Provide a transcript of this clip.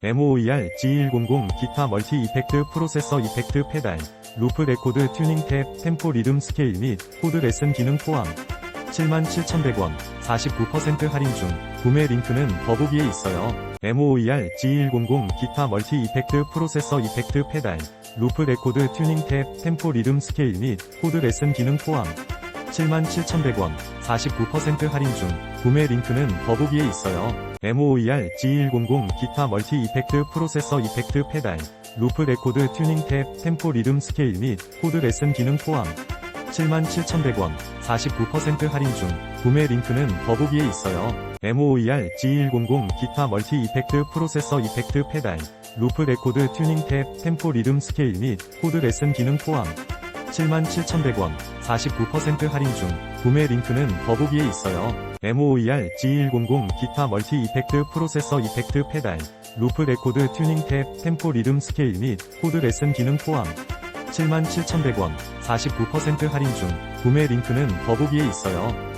MOER G100 기타 멀티 이펙트 프로세서 이펙트 페달, 루프 레코드 튜닝 탭, 템포 리듬 스케일 및 코드 레슨 기능 포함. 77,100원, 49% 할인 중, 구매 링크는 더보기에 있어요. MOER G100 기타 멀티 이펙트 프로세서 이펙트 페달, 루프 레코드 튜닝 탭, 템포 리듬 스케일 및 코드 레슨 기능 포함. 77,100원, 49% 할인 중, 구매 링크는 더보기에 있어요. MOER G100 기타 멀티 이펙트 프로세서 이펙트 페달, 루프 레코드 튜닝 탭, 템포 리듬 스케일 및 코드 레슨 기능 포함. 77,100원, 49% 할인 중, 구매 링크는 더보기에 있어요. MOER G100 기타 멀티 이펙트 프로세서 이펙트 페달, 루프 레코드 튜닝 탭, 템포 리듬 스케일 및 코드 레슨 기능 포함. 77,100원, 49% 할인 중, 구매 링크는 더보기에 있어요. MOER G100 기타 멀티 이펙트 프로세서 이펙트 페달, 루프 레코드 튜닝 탭, 템포 리듬 스케일 및 코드 레슨 기능 포함. 77,100원, 49% 할인 중, 구매 링크는 더보기에 있어요.